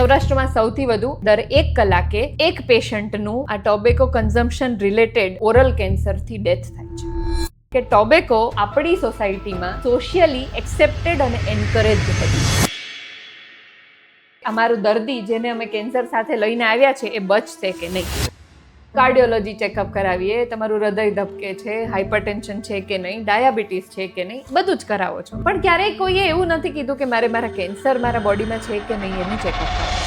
સૌરાષ્ટ્રમાં સૌથી વધુ દર એક કલાકે એક પેશન્ટનું આ ટોબેકો કન્ઝમ્પશન રિલેટેડ ઓરલ કેન્સરથી ડેથ થાય છે. કે ટોબેકો આપણી સોસાયટીમાં સોશિયલી એક્સેપ્ટેડ અને એન્કરેજ હતી અમારું દર્દી જેને અમે કેન્સર સાથે લઈને આવ્યા છે એ બચશે કે નહીં? કાર્ડિયોલોજી ચેકઅપ કરાવીએ તમારું હૃદય ધબકે છે હાઇપરટેન્શન છે કે નહીં ડાયાબિટીસ છે કે નહીં બધું જ કરાવો છો. પણ ક્યારેય કોઈએ એવું નથી કીધું કે મારે મારા કેન્સર મારા બોડીમાં છે કે નહીં એનું ચેકઅપ કરાવો.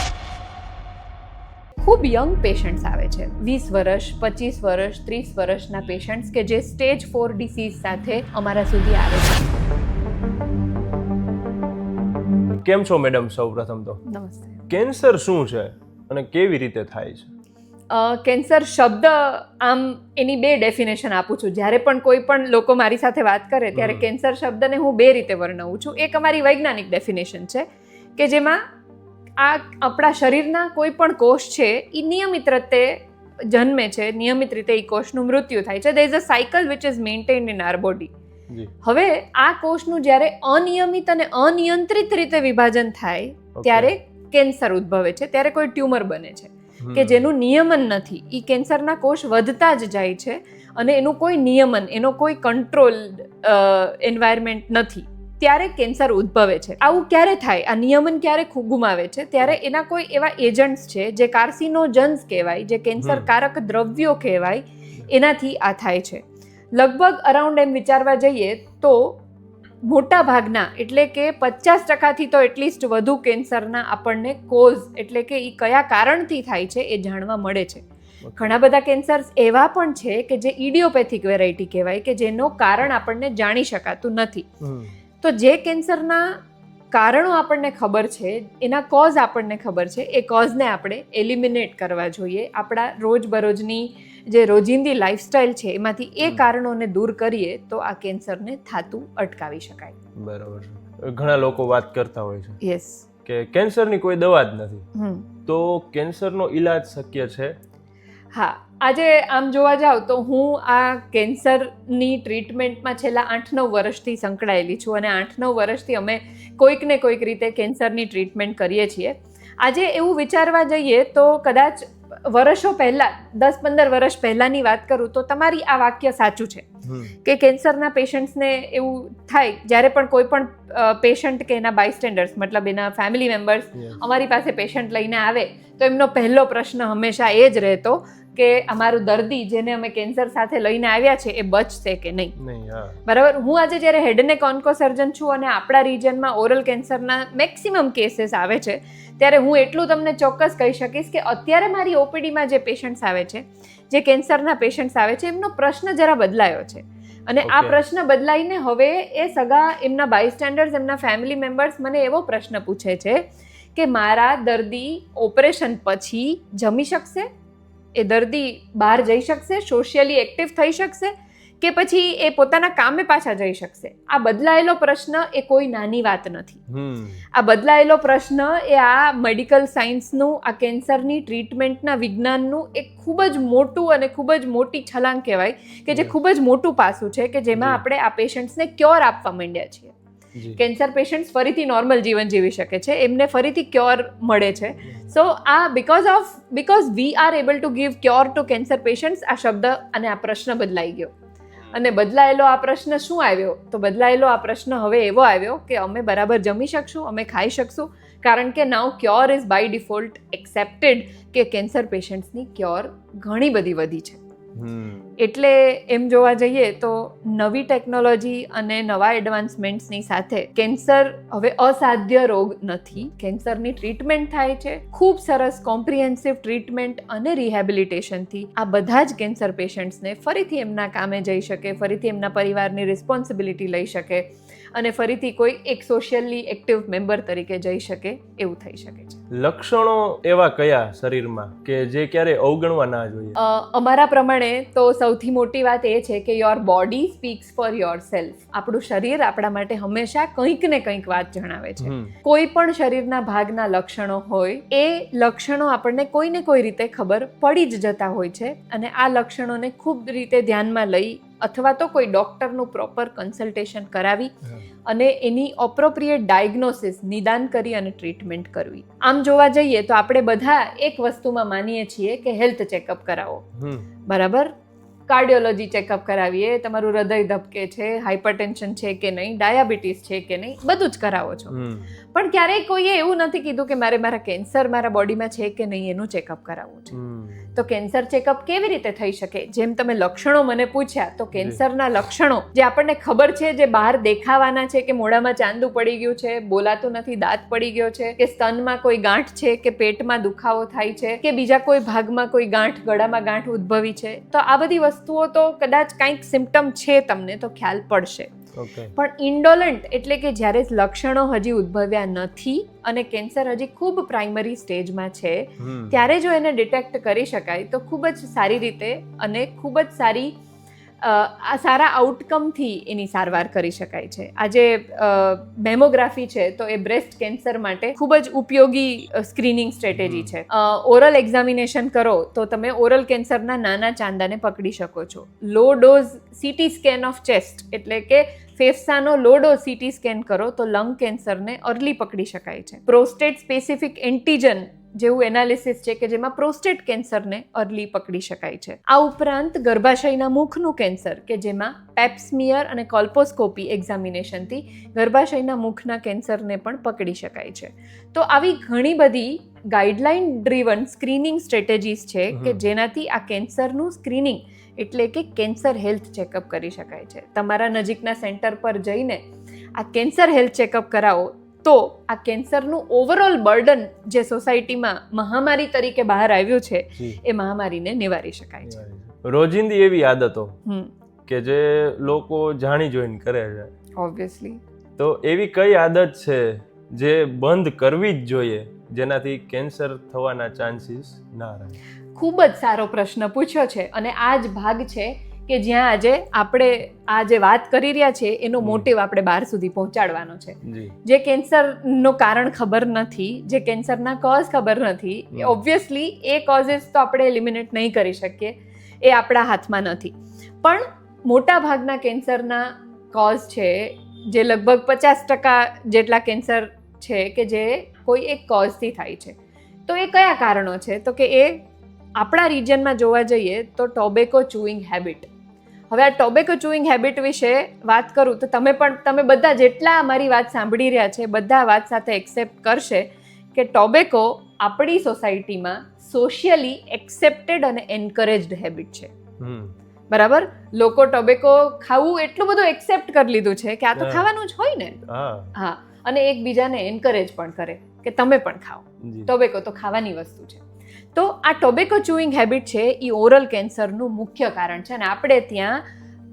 ખૂબ યંગ પેશન્ટ્સ આવે છે. વીસ વર્ષ પચીસ વર્ષ ત્રીસ વર્ષના પેશન્ટ્સ કે જે સ્ટેજ ફોર ડિસીઝ સાથે અમારા સુધી આવે છે. કેમ છો મેડમ સૌ પ્રથમ તો? નમસ્તે. કેન્સર શું છે અને કેવી રીતે થાય છે? કેન્સર શબ્દ આમ એની બે ડેફિનેશન આપું છું. જ્યારે પણ કોઈ પણ લોકો મારી સાથે વાત કરે ત્યારે કેન્સર શબ્દને હું બે રીતે વર્ણવું છું. એક અમારી વૈજ્ઞાનિક ડેફિનેશન છે કે જેમાં આ આપણા શરીરના કોઈ પણ કોષ છે એ નિયમિત રીતે જન્મે છે નિયમિત રીતે એ કોષનું મૃત્યુ થાય છે. They is a cycle which is maintained in our body હવે આ કોષનું જ્યારે અનિયમિત અને અનિયંત્રિત રીતે વિભાજન થાય ત્યારે કેન્સર ઉદ્ભવે છે. ત્યારે કોઈ ટ્યુમર બને છે. કે જેનું નિયમન નથી. એ કેન્સરના કોષ વધતા જ જાય છે અને એનું કોઈ નિયમન એનો કોઈ કંટ્રોલ એન્વાયરમેન્ટ નથી. ત્યારે કેન્સર ઉદ્ભવે છે. આવું ક્યારે થાય? આ નિયમન ક્યારે ગુમાવે છે? ત્યારે એના કોઈ એવા એજન્ટ્સ છે જે કાર્સિનોજન્સ કહેવાય જે કેન્સરકારક દ્રવ્યો કહેવાય એનાથી આ થાય છે. લગભગ અરાઉન્ડ એમ વિચારવા જઈએ તો મોટા ભાગના એટલે કે પચાસ ટકાથી તો એટલીસ્ટ વધુ કેન્સરના આપણને કોઝ એટલે કે એ કયા કારણથી થાય છે એ જાણવા મળે છે. ઘણા બધા કેન્સર્સ એવા પણ છે કે જે ઇડિયોપેથિક વેરાયટી કહેવાય કે જેનો કારણ આપણને જાણી શકાતું નથી. તો જે કેન્સરના કારણો આપણને ખબર છે એના કોઝ આપણને ખબર છે એ કોઝને આપણે એલિમિનેટ કરવા જોઈએ. આપણા રોજબરોજની જે રોજિંદી લાઇફસ્ટાઇલ છે એમાંથી એ કારણોને દૂર કરીએ તો આ કેન્સરને થાતું અટકાવી શકાય. બરાબર છે. ઘણા લોકો વાત કરતા હોય છે યસ કે કેન્સરની કોઈ દવા જ નથી. તો કેન્સરનો ઈલાજ શક્ય છે? હા આજે આમ જોવા જાવ તો હું આ કેન્સરની ટ્રીટમેન્ટમાં છેલ્લા આઠ નવ વર્ષથી સંકળાયેલી છું અને આઠ નવ વર્ષથી અમે કોઈક ને કોઈક રીતે કેન્સરની ટ્રીટમેન્ટ કરીએ છીએ. આજે એવું વિચારવા જઈએ તો કદાચ વર્ષો પહેલાં દસ પંદર વર્ષ પહેલાંની વાત કરું તો તમારી આ વાક્ય સાચું છે. કે કેન્સરના પેશન્ટ્સને એવું થાય જ્યારે પણ કોઈ પણ પેશન્ટ કે એના બાયસ્ટેન્ડર્સ મતલબ એના ફેમિલી મેમ્બર્સ અમારી પાસે પેશન્ટ લઈને આવે તો એમનો પહેલો પ્રશ્ન હંમેશા એ જ રહેતો કે અમારું દર્દી જેને અમે કેન્સર સાથે લઈને આવ્યા છે એ બચશે કે નહીં? બરાબર? હું આજે જ્યારે હેડ નેક ઓન્કો સર્જન છું અને આપણા રિજનમાં ઓરલ કેન્સરના મેક્સિમમ કેસીસ આવે છે ત્યારે હું એટલું તમને ચોક્કસ કહી શકીશ કે અત્યારે મારી ઓપીડીમાં જે પેશન્ટ્સ આવે છે જે કેન્સરના પેશન્ટ્સ આવે છે એમનો પ્રશ્ન જરા બદલાયો છે. અને આ પ્રશ્ન બદલાઈને હવે એ સગા એમના બાયસ્ટેન્ડર્સ એમના ફેમિલી મેમ્બર્સ મને એવો પ્રશ્ન પૂછે છે કે મારા દર્દી ઓપરેશન પછી જમી શકશે? એ દર્દી બહાર જઈ શકશે સોશિયલી એક્ટિવ થઈ શકશે કે પછી એ પોતાના કામે પાછા જઈ શકશે? આ બદલાયેલો પ્રશ્ન એ કોઈ નાની વાત નથી. આ બદલાયેલો પ્રશ્ન એ આ મેડિકલ સાયન્સનું આ કેન્સરની ટ્રીટમેન્ટના વિજ્ઞાનનું એક ખૂબ જ મોટું અને ખૂબ જ મોટી છલાંગ કહેવાય કે જે ખૂબ જ મોટું પાસું છે કે જેમાં આપણે આ પેશન્ટ્સને ક્યોર આપવા માંડ્યા છીએ. કેન્સર પેશન્ટ્સ ફરીથી નોર્મલ જીવન જીવી શકે છે. એમને ફરીથી ક્યોર મળે છે. સો આ because of because we are able to give cure to cancer patients આ શબ્દ અને આ પ્રશ્ન બદલાઈ ગયો. અને બદલાયેલો આ પ્રશ્ન શું આવ્યો? તો બદલાયેલો આ પ્રશ્ન હવે એવો આવ્યો કે અમે બરાબર જમી શકશું અમે ખાઈ શકશું કારણ કે now cure is by default accepted કે કેન્સર પેશન્ટ્સની ક્યોર ઘણી બધી વધી છે. એટલે એમ જોવા જઈએ તો નવી ટેકનોલોજી અને નવા એડવાન્સમેન્ટ્સની સાથે કેન્સર હવે અસાધ્ય રોગ નથી. કેન્સરની ટ્રીટમેન્ટ થાય છે. ખૂબ સરસ કોમ્પ્રિહેન્સિવ ટ્રીટમેન્ટ અને રિહેબિલિટેશનથી આ બધા જ કેન્સર પેશન્ટ્સને ફરીથી એમના કામે જઈ શકે ફરીથી એમના પરિવારની રિસ્પોન્સિબિલિટી લઈ શકે અને ફરીથી કોઈ એક સોશિયલી એક્ટિવ મેમ્બર તરીકે જઈ શકે એવું થઈ શકે છે. લક્ષણો એવા કયા શરીરમાં કે જે ક્યારે અવગણવા ના જોઈએ? અમારા પ્રમાણે તો સૌથી મોટી વાત એ છે કે your body speaks for yourself આપણું શરીર આપણા માટે હંમેશા કંઈક ને કંઈક વાત જણાવે છે. કોઈ પણ શરીરના ભાગના લક્ષણો હોય એ લક્ષણો આપણને કોઈ ને કોઈ રીતે ખબર પડી જ જતા હોય છે અને આ લક્ષણોને ખૂબ રીતે ધ્યાનમાં લઈ અથવા તો કોઈ ડૉક્ટરનું પ્રોપર કન્સલ્ટેશન કરાવી અને એની ઓપ્રોપ્રિએટ ડાયગ્નોસિસ નિદાન કરી અને ટ્રીટમેન્ટ કરવી. આમ જોવા જઈએ તો આપણે બધા એક વસ્તુમાં માનીએ છીએ કે હેલ્થ ચેકઅપ કરાવો. બરાબર? કાર્ડિયોલોજી ચેકઅપ કરાવીએ તમારું હૃદય ધબકે છે હાઇપરટેન્શન છે કે નહીં ડાયાબિટીસ છે કે નહીં બધું જ કરાવો છો. પણ ક્યારેય કોઈએ એવું નથી કીધું કે મારે મારા કેન્સર મારા બોડીમાં છે કે નહીં એનું ચેકઅપ કરાવવું છે. તો કેન્સર ચેકઅપ કેવી રીતે થઈ શકે? જેમ તમે લક્ષણો મને પૂછ્યા તો કેન્સરના લક્ષણો જે આપણને ખબર છે જે બહાર દેખાવાના છે કે મોઢામાં ચાંદુ પડી ગયું છે બોલાતું નથી દાંત પડી ગયો છે કે સ્તનમાં કોઈ ગાંઠ છે કે પેટમાં દુખાવો થાય છે કે બીજા કોઈ ભાગમાં કોઈ ગાંઠ ગળામાં ગાંઠ ઉદ્ભવી છે તો આ બધી વસ્તુઓ તો કદાચ કંઈક સિમ્ટમ છે તમને તો ખ્યાલ પડશે. પણ ઇન્ડોલન્ટ એટલે કે જ્યારે લક્ષણો હજી ઉદ્ભવ્યા નથી અને કેન્સર હજી ખૂબ પ્રાઇમરી સ્ટેજમાં છે ત્યારે જો એને ડિટેક્ટ કરી શકાય તો ખૂબ જ સારી રીતે અને ખૂબ જ સારી આ સારા આઉટકમથી એની સારવાર કરી શકાય છે. આજે મેમોગ્રાફી છે તો એ બ્રેસ્ટ કેન્સર માટે ખૂબ જ ઉપયોગી સ્ક્રીનિંગ સ્ટ્રેટેજી છે. ઓરલ એક્ઝામિનેશન કરો તો તમે ઓરલ કેન્સરના નાના ચાંદાને પકડી શકો છો. Low dose CT scan of chest એટલે કે ફેફસાનો લોડો સીટી સ્કેન કરો તો લંગ કેન્સરને અર્લી પકડી શકાય છે. પ્રોસ્ટેટ સ્પેસિફિક એન્ટીજન જેવું એનાલિસિસ છે કે જેમાં પ્રોસ્ટેટ કેન્સરને અર્લી પકડી શકાય છે. આ ઉપરાંત ગર્ભાશયના મુખનું કેન્સર કે જેમાં પેપ્સમિયર અને કોલ્પોસ્કોપી એક્ઝામિનેશનથી ગર્ભાશયના મુખના કેન્સરને પણ પકડી શકાય છે. તો આવી ઘણી બધી ગાઈડલાઇન ડ્રીવન સ્ક્રીનિંગ સ્ટ્રેટેજીસ છે કે જેનાથી આ કેન્સરનું સ્ક્રીનિંગ એટલે કે કેન્સર હેલ્થ ચેકઅપ કરી શકાય છે. તમારા નજીકના સેન્ટર પર જઈને આ કેન્સર હેલ્થ ચેકઅપ કરાવો તો આ કેન્સરનું ઓવરઓલ બર્ડન જે સોસાયટીમાં મહામારી તરીકે બહાર આવ્યું છે એ મહામારીને નિવારી શકાય છે. રોજિંદી એવી આદતો કે જે લોકો જાણી જોઈને કરે છે. ઓબ્વિયસલી તો એવી કઈ આદત છે જે બંધ કરવી જ જોઈએ જેનાથી કેન્સર થવાના ચાન્સીસ ના રહે? ખૂબ જ સારો પ્રશ્ન પૂછ્યો છે અને આ જ ભાગ છે કે જ્યાં આજે આપણે આ જે વાત કરી રહ્યા છે એનો મોટિવ આપણે બહાર સુધી પહોંચાડવાનો છે. જે. કેન્સરનું કારણ ખબર નથી જે કેન્સરના કોઝ ખબર નથી. ઓબ્વિયસલી એ કોઝિસ તો આપણે એલિમિનેટ નહીં કરી શકીએ એ આપણા હાથમાં નથી. પણ મોટા ભાગના કેન્સરના કોઝ છે જે લગભગ પચાસ ટકા જેટલા કેન્સર છે કે જે કોઈ એક કોઝથી થાય છે. તો એ કયા કારણો છે? તો કે એ આપણા રિજનમાં જોવા જઈએ તો ટોબેકો ચુઈંગ હેબિટ હવે આ ટોબેકો ચુઈંગ હેબિટ વિશે વાત કરું તો તમે પણ તમે બધા જેટલા મારી વાત સાંભળી રહ્યા છે બધા વાત સાથે એક્સેપ્ટ કરશે કે ટોબેકો આપણી સોસાયટીમાં સોશિયલી એક્સેપ્ટેડ અને એન્કરેજ્ડ હેબિટ છે. બરાબર? લોકો ટોબેકો ખાવું એટલું બધું એક્સેપ્ટ કરી લીધું છે કે આ તો ખાવાનું જ હોય ને. હા. હા. અને એકબીજાને એન્કરેજ પણ કરે કે તમે પણ ખાઓ. ટોબેકો તો ખાવાની વસ્તુ છે. તો આ ટોબેકો ચુઈંગ હેબિટ છે એ ઓરલ કેન્સરનું મુખ્ય કારણ છે. અને આપણે ત્યાં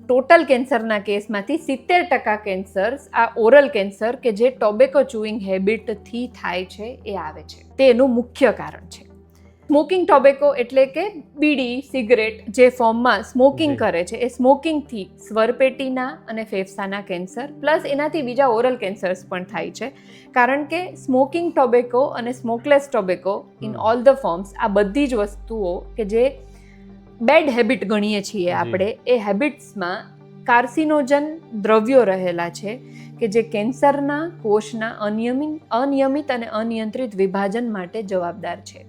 ટોટલ કેન્સરના કેસમાંથી સિત્તેર ટકા કેન્સર્સ આ ઓરલ કેન્સર કે જે ટોબેકો ચુઈંગ હેબિટથી થાય છે, એ આવે છે. તે એનું મુખ્ય કારણ છે. સ્મોકિંગ ટોબેકો એટલે કે બીડી સિગરેટ જે ફોર્મમાં સ્મોકિંગ કરે છે એ સ્મોકિંગથી સ્વરપેટીના અને ફેફસાના કેન્સર પ્લસ એનાથી બીજા ઓરલ કેન્સર્સ પણ થાય છે. કારણ કે સ્મોકિંગ ટોબેકો અને smokeless tobacco in all the forms આ બધી જ વસ્તુઓ કે જે બેડ હેબિટ ગણીએ છીએ આપણે એ હેબિટ્સમાં કાર્સિનોજન દ્રવ્યો રહેલા છે કે જે કેન્સરના કોષના અનિયમિત અનિયમિત અને અનિયંત્રિત વિભાજન માટે જવાબદાર છે.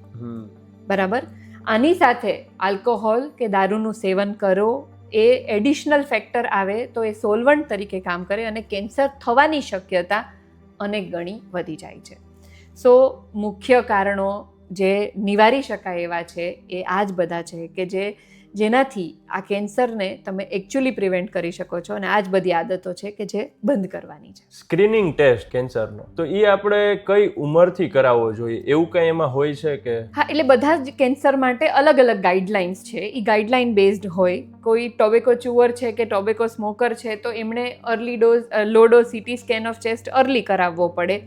બરાબર? આની સાથે આલ્કોહોલ કે દારૂનું સેવન કરો, એ એડિશનલ ફેક્ટર આવે તો એ સોલવન્ટ તરીકે કામ કરે અને કેન્સર થવાની શક્યતા અનેક ગણી વધી જાય છે. સો, મુખ્ય કારણો જે નિવારી શકાય એવા છે એ આ જ બધા છે કે જે જેનાથી આ કેન્સરને તમે એકચ્યુઅલી પ્રિવેન્ટ કરી શકો છો અને આ જ બધી આદતો છે કે જે બંધ કરવાની છે. સ્ક્રીનિંગ ટેસ્ટ કેન્સરનો. તો એ આપણે કઈ ઉંમરથી કરાવવો જોઈએ? એવું કંઈ એમાં હોય છે કે? હા એટલે બધા જ કેન્સર માટે અલગ અલગ ગાઈડલાઇન્સ છે. એ ગાઈડલાઇન બેઝડ હોય. કોઈ ટોબેકો ચુવર છે કે ટોબેકો સ્મોકર છે તો એમણે early dose low dose CT scan of chest early કરાવવો પડે.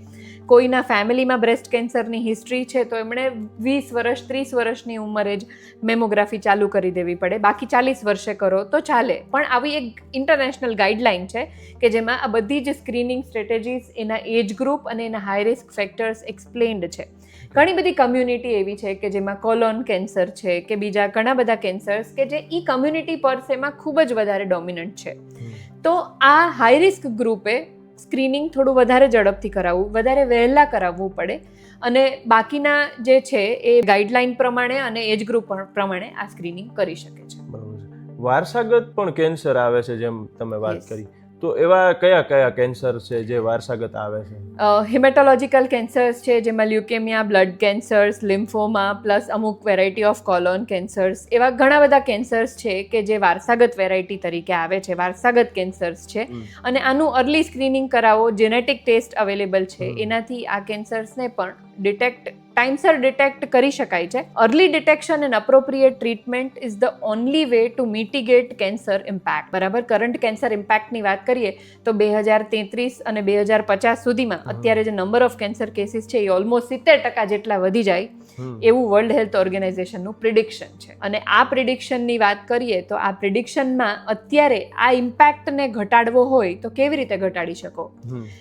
કોઈના ફેમિલીમાં બ્રેસ્ટ કેન્સરની હિસ્ટ્રી છે તો એમણે વીસ વર્ષ ત્રીસ વર્ષની ઉંમરે જ મેમોગ્રાફી ચાલુ કરી દેવી પડે. બાકી ચાલીસ વર્ષે કરો તો ચાલે. પણ આવી એક ઇન્ટરનેશનલ ગાઈડલાઇન છે કે જેમાં આ બધી જ સ્ક્રીનિંગ સ્ટ્રેટેજીસ એના એજ ગ્રુપ અને એના હાઈ રિસ્ક ફેક્ટર્સ એક્સપ્લેન્ડ છે. ઘણી બધી કમ્યુનિટી એવી છે કે જેમાં કોલોન કેન્સર છે કે બીજા ઘણા બધા કેન્સર્સ કે જે ઈ કમ્યુનિટી પરસેમાં ખૂબ જ વધારે ડોમિનન્ટ છે. તો આ હાઈ રિસ્ક ગ્રુપે સ્ક્રીનિંગ થોડું વધારે ઝડપથી કરાવવું, વધારે વહેલા કરાવવું પડે. અને બાકીના જે છે એ ગાઈડલાઈન પ્રમાણે અને એજ ગ્રુપ પ્રમાણે આ સ્ક્રીનિંગ કરી શકે છે. બરોબર વારસાગત પણ કેન્સર આવે છે જેમ તમે વાત કરી. તો એવા કયા કયા કેન્સર છે જે વારસાગત આવે છે? હિમેટોલોજીકલ કેન્સર્સ છે જેમાં leukaemia blood cancers lymphoma plus અમુક વેરાયટી ઓફ કોલોન કેન્સર્સ. એવા ઘણા બધા કેન્સર્સ છે કે જે વારસાગત વેરાયટી તરીકે આવે છે વારસાગત કેન્સર્સ છે. અને આનું અર્લી સ્ક્રીનિંગ કરાવો જેનેટિક ટેસ્ટ અવેલેબલ છે. એનાથી આ કેન્સર્સને પણ ડિટેક્ટ ટાઈમસર ડિટેક્ટ કરી શકાય છે. Early detection and appropriate treatment is the only way to mitigate cancer impact બરાબર? કરંટ કેન્સર ઇમ્પેક્ટની વાત કરીએ તો બે હજાર તેત્રીસ અને બે હજાર પચાસ સુધીમાં અત્યારે જે નંબર ઓફ કેન્સર કેસીસ છે એ ઓલમોસ્ટ સિત્તેર ટકા જેટલા વધી જાય એવું વર્લ્ડ હેલ્થ ઓર્ગેનાઇઝેશનનું પ્રિડિક્શન છે. અને આ પ્રિડિક્શનની વાત કરીએ તો આ પ્રિડિક્શનમાં અત્યારે આ ઇમ્પેક્ટને ઘટાડવો હોય તો કેવી રીતે ઘટાડી શકો?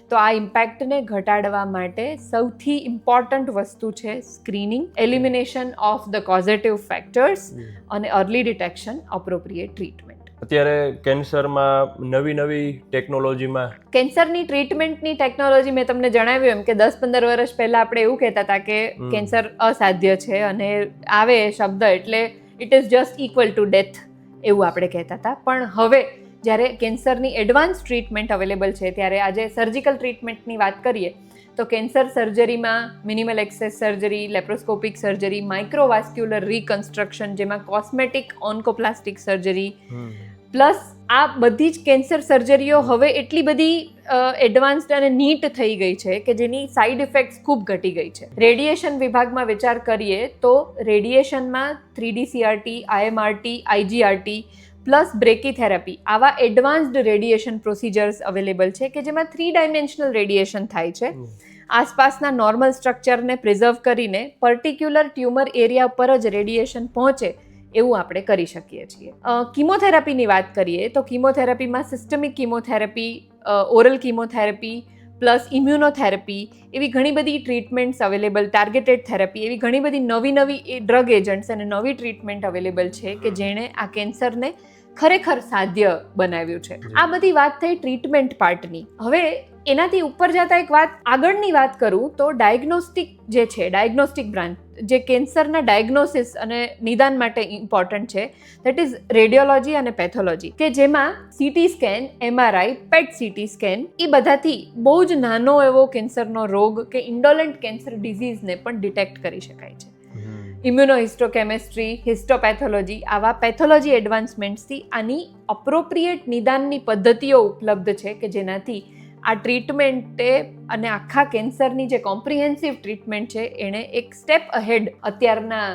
તો આ ઇમ્પેક્ટને ઘટાડવા માટે સૌથી ઇમ્પોર્ટન્ટ વસ્તુ છે screening elimination of the causative factors અને અર્લી ડિટેક્શન અપ્રોપ્રિએટ ટ્રીટમેન્ટ અત્યારે કેન્સરમાં નવી નવી ટેકનોલોજીમાં કેન્સરની ટ્રીટમેન્ટની ટેકનોલોજી મેં તમને જણાવ્યું એમ કે દસ પંદર વર્ષ પહેલા આપણે એવું કહેતા હતા કે કેન્સર અસાધ્ય છે અને આવે શબ્દ એટલે it is just equal to death એવું આપણે કહેતા હતા. પણ હવે જ્યારે કેન્સરની એડવાન્સ ટ્રીટમેન્ટ અવેલેબલ છે ત્યારે આજે સર્જિકલ ટ્રીટમેન્ટની વાત કરીએ તો cancer સર્જરીમાં minimal access surgery laparoscopic surgery microvascular reconstruction જેમાં કોસ્મેટિક ઓન્કોપ્લાસ્ટિક સર્જરી. પ્લસ આ બધી જ કેન્સર સર્જરીઓ હવે એટલી બધી એડવાન્સ્ડ અને નીટ થઈ ગઈ છે કે જેની સાઇડ ઇફેક્ટ્સ ખૂબ ઘટી ગઈ છે. રેડિયેશન વિભાગમાં વિચાર કરીએ તો રેડિયેશનમાં three D CRT IMRT IGRT plus brachytherapy આવા એડવાન્સ્ડ રેડિયેશન પ્રોસિજર્સ અવેલેબલ છે કે જેમાં થ્રી ડાયમેન્શનલ રેડિયેશન થાય છે. આસપાસના નોર્મલ સ્ટ્રક્ચરને પ્રિઝર્વ કરીને પર્ટિક્યુલર ટ્યુમર એરિયા પર જ રેડિયેશન પહોંચે એવું આપણે કરી શકીએ છીએ. કિમોથેરાપીની વાત કરીએ તો કિમોથેરાપીમાં systemic chemotherapy oral chemotherapy plus immunotherapy એવી ઘણી બધી ટ્રીટમેન્ટ્સ અવેલેબલ ટાર્ગેટેડ થેરાપી એવી ઘણી બધી નવી નવી ડ્રગ એજન્ટ્સ અને નવી ટ્રીટમેન્ટ અવેલેબલ છે કે જેણે આ કેન્સરને ખરેખર સાધ્ય બનાવ્યું છે. આ બધી વાત થઈ ટ્રીટમેન્ટ પાર્ટની હવે એનાથી ઉપર જતા એક વાત આગળની વાત કરું તો ડાયગ્નોસ્ટિક જે છે ડાયગ્નોસ્ટિક બ્રાન્ચ જે કેન્સરના ડાયગ્નોસિસ અને નિદાન માટે ઇમ્પોર્ટન્ટ છે દેટ ઇઝ રેડિયોલોજી અને પેથોલોજી કે જેમાં CT scan MRI PET CT scan એ બધાથી બહુ જ નાનો એવો કેન્સરનો રોગ કે ઇન્ડોલન્ટ કેન્સર ડિઝીઝને પણ ડિટેક્ટ કરી શકાય છે. ઇમ્યુનોહિસ્ટોકેમેસ્ટ્રી હિસ્ટોપેથોલોજી આવા પેથોલોજી એડવાન્સમેન્ટ્સથી આની અપ્રોપ્રિએટ નિદાનની પદ્ધતિઓ ઉપલબ્ધ છે કે જેનાથી આ ટ્રીટમેન્ટે અને આખા કેન્સરની જે કોમ્પ્રિહેન્સિવ ટ્રીટમેન્ટ છે એણે એક સ્ટેપ અહેડ અત્યારના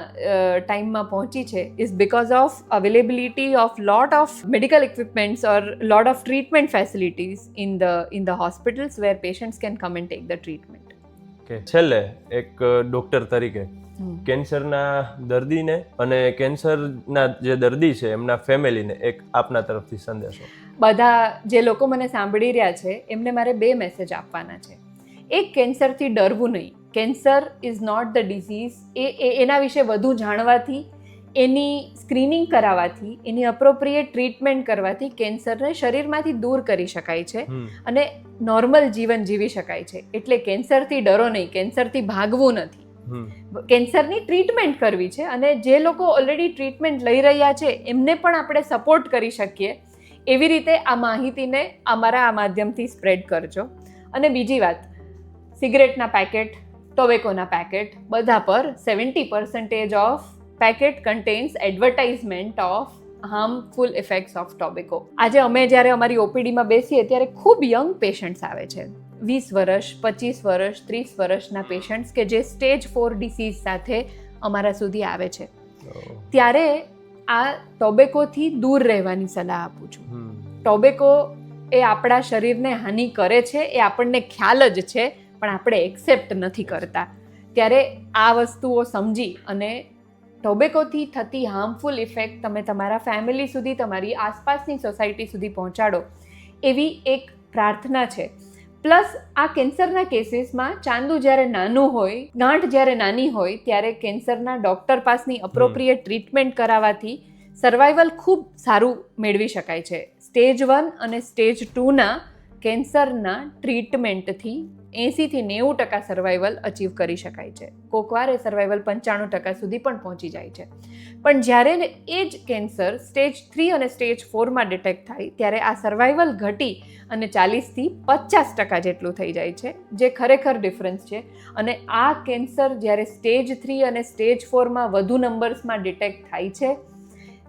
ટાઈમમાં પહોંચી છે is because of availability of lot of medical equipments or lot of treatment facilities in the in the hospitals where patients can come and take the treatment છેલ્લે એક doctor તરીકે કેન્સરના દર્દીને અને કેન્સરના જે દર્દી છે એમના ફેમિલીને એક આપના તરફથી સંદેશો. બધા જે લોકો મને સાંભળી રહ્યા છે એમને મારે બે મેસેજ આપવાના છે. એક કેન્સરથી ડરવું નહીં. Cancer is not the disease એ એના વિશે વધુ જાણવાથી એની સ્ક્રીનિંગ કરાવવાથી એની અપ્રોપ્રિએટ ટ્રીટમેન્ટ કરવાથી કેન્સરને શરીરમાંથી દૂર કરી શકાય છે અને નોર્મલ જીવન જીવી શકાય છે. એટલે કેન્સરથી ડરો નહીં. કેન્સરથી ભાગવું નથી. કેન્સરની ટ્રીટમેન્ટ કરવી છે અને જે લોકો ઓલરેડી ટ્રીટમેન્ટ લઈ રહ્યા છે, એમને પણ આપણે સપોર્ટ કરી શકીએ. એવી રીતે આ માહિતીને અમારા આ માધ્યમથી સ્પ્રેડ કરજો. અને બીજી વાત, સિગરેટના પેકેટ ટોબેકોના પેકેટ બધા પર seventy percentage of packet contains advertisement of harmful effects of tobacco આજે અમે જ્યારે અમારી ઓપીડીમાં બેસીએ, ત્યારે ખૂબ યંગ પેશન્ટ્સ આવે છે. વીસ વર્ષ પચીસ વર્ષ ત્રીસ વર્ષના પેશન્ટ્સ કે જે સ્ટેજ ફોર ડિસીઝ સાથે અમારા સુધી આવે છે. ત્યારે આ ટોબેકોથી દૂર રહેવાની સલાહ આપું છું. ટોબેકો એ આપણા શરીરને હાનિ કરે છે એ આપણને ખ્યાલ જ છે પણ આપણે એક્સેપ્ટ નથી કરતા. ત્યારે આ વસ્તુઓ સમજી અને ટોબેકોથી થતી હાર્મફુલ ઇફેક્ટ તમે તમારા ફેમિલી સુધી તમારી આસપાસની સોસાયટી સુધી પહોંચાડો એવી એક પ્રાર્થના છે. પ્લસ આ કેન્સરના કેસીસમાં ચાંદુ જ્યારે નાનું હોય ગાંઠ જ્યારે નાની હોય ત્યારે કેન્સરના ડૉક્ટર પાસની અપ્રોપ્રિએટ ટ્રીટમેન્ટ કરાવવાથી સર્વાઈવલ ખૂબ સારું મેળવી શકાય છે. સ્ટેજ વન અને સ્ટેજ ટુના કેન્સરના ટ્રીટમેન્ટથી એંસીથી નેવું ટકા સર્વાઈવલ અચીવ કરી શકાય છે. કોકવાર એ સર્વાઈવલ પંચાણું ટકા સુધી પણ પહોંચી જાય છે. પણ જ્યારે એ જ કેન્સર સ્ટેજ થ્રી અને સ્ટેજ ફોરમાં ડિટેક્ટ થાય, ત્યારે આ સર્વાઈવલ ઘટી અને ચાલીસથી પચાસ ટકા જેટલું થઈ જાય છે, જે ખરેખર ડિફરન્સ છે. અને આ કેન્સર જ્યારે સ્ટેજ થ્રી અને સ્ટેજ ફોરમાં વધુ નંબર્સમાં ડિટેક્ટ થાય છે,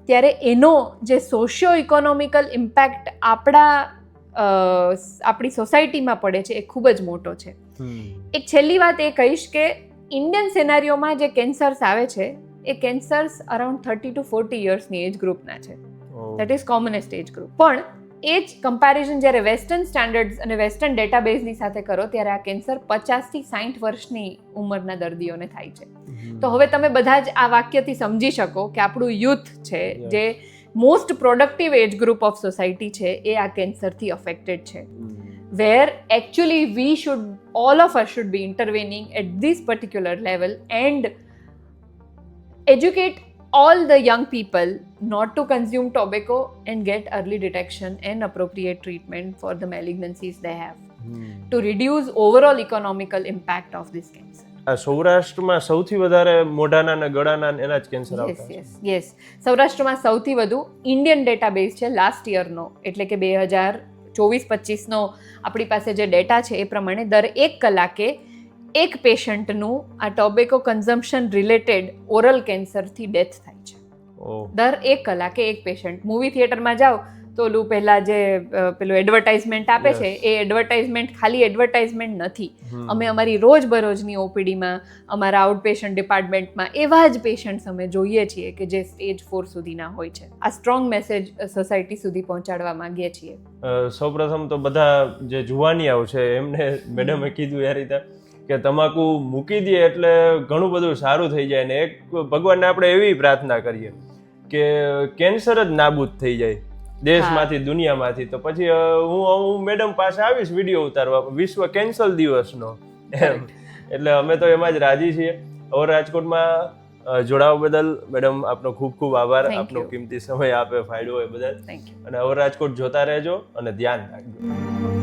ત્યારે એનો જે સોશિયો ઇકોનોમિકલ ઇમ્પેક્ટ આપણા આપણી સોસાયટીમાં પડે છે એ ખૂબ જ મોટો છે. એક છેલ્લી વાત એ કહીશ કે ઇન્ડિયન સેનારીઓમાં જે કેન્સર્સ આવે છે એ cancers around thirty two forty યર્સની age ગ્રુપના છે. That is commonest age group પણ એ જ કમ્પેરિઝન જ્યારે વેસ્ટર્ન સ્ટાન્ડર્ડ્સ અને વેસ્ટર્ન ડેટાબેઝની સાથે કરો ત્યારે આ કેન્સર પચાસથી સાઠ વર્ષની ઉંમરના દર્દીઓને થાય છે. તો હવે તમે બધા જ આ વાક્યથી સમજી શકો કે આપણું યુથ છે જે most productive age group of society છે એ આ કેન્સરથી અફેક્ટેડ છે where actually we should all of us should be intervening at this particular level and educate all the young people not to consume tobacco and get early detection and appropriate treatment for the malignancies they have to reduce overall economical impact of this cancer આ સૌરાષ્ટ્રમાં સૌથી વધારે મોઢાના અને ગળાના એના જ cancer આવતા yes yes સૌરાષ્ટ્રમાં સૌથી વધુ ઇન્ડિયન ડેટાબેઝ છે લાસ્ટ યરનો એટલે કે બે હજાર ચોવીસ પચીસનો આપણી પાસે જે ડેટા છે એ પ્રમાણે દર એક કલાકે એક પેશન્ટનું આ ટોબેકો કન્ઝમ્પશન રિલેટેડ ઓરલ કેન્સરથી ડેથ થાય છે. દર એક કલાકે એક પેશન્ટ મૂવી થિયેટરમાં જાઓ તો ઓલું પહેલાં જે પેલું એડવર્ટાઇઝમેન્ટ આપે છે એ એડવર્ટાઇઝમેન્ટ ખાલી એડવર્ટાઇઝમેન્ટ નથી. અમે અમારી રોજબરોજની ઓપીડીમાં અમારા આઉટ પેશન્ટ ડિપાર્ટમેન્ટમાં એવા જ પેશન્ટ્સ અમે જોઈએ છીએ કે જે સ્ટેજ ફોર સુધીના હોય છે. આ સ્ટ્રોંગ મેસેજ સોસાયટી સુધી પહોંચાડવા માંગીએ છીએ. સૌપ્રથમ તો બધા જે જુવાનિયાઓ છે એમને મેડમે કીધું એ રીતે કે તમાકુ મૂકી દે એટલે ઘણું બધું સારું થઈ જાય ને એક ભગવાનને આપણે એવી પ્રાર્થના કરીએ કે કેન્સર જ નાબૂદ થઈ જાય. દેશમાંથી દુનિયામાંથી. તો પછી હું હું મેડમ પાસે આવીશ વીડિયો ઉતારવા. વિશ્વ કેન્સલ દિવસનો. એમ. એટલે અમે તો એમાં જ રાજી છીએ. ઓર રાજકોટમાં જોડાવા બદલ મેડમ આપનો ખૂબ ખૂબ આભાર. આપનો કિંમતી સમય આપે ફાયદો એ બદલ. અને ઓર રાજકોટ જોતા રહેજો અને ધ્યાન રાખજો.